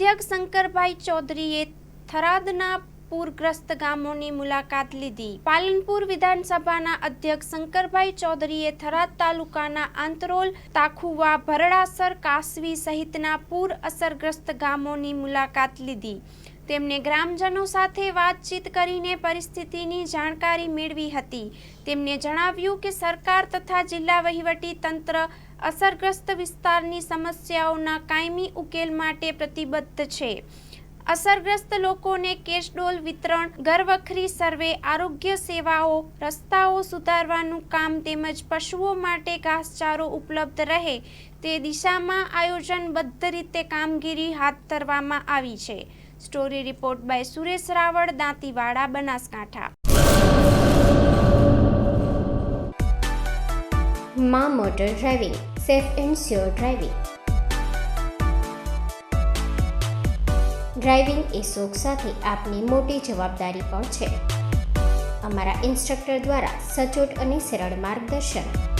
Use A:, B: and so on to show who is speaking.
A: અધ્યક્ષ શંકરભાઈ ચૌધરીએ થરાદના પૂરગ્રસ્ત ગામોની મુલાકાત લીધી. પાલનપુર વિધાનસભાના અધ્યક્ષ શંકરભાઈ ચૌધરીએ થરાદ તાલુકાના આંતરોલ, તાખુવા, ભરડાસર, કાસવી સહિતના પૂર અસરગ્રસ્ત ગામોની મુલાકાત લીધી. તેમણે ગ્રામજનો સાથે વાતચીત કરીને પરિસ્થિતિની જાણકારી મેળવી હતી. તેમણે જણાવ્યું કે સરકાર તથા જિલ્લા વહીવટી તંત્ર અસરગ્રસ્ત વિસ્તારની સમસ્યાઓના કાયમી ઉકેલ માટે પ્રતિબદ્ધ છે. અસરગ્રસ્ત લોકોને કેશડોલ વિતરણ, ઘરવખરી સર્વે, આરોગ્ય સેવાઓ, રસ્તાઓ સુધારવાનું કામ તેમજ પશુઓ માટે ઘાસચારો ઉપલબ્ધ રહે તે દિશામાં આયોજનબદ્ધ રીતે કામગીરી હાથ ધરવામાં આવી છે. Story report by Suresh Raval, Dantiwada, Banaskantha.
B: માં motor driving, safe and sure driving. Driving એ શોખ સાથે આપની મોટી જવાબદારી પણ છે. અમારા ઇન્સ્ટ્રક્ટર દ્વારા સચોટ અને સરળ માર્ગદર્શન.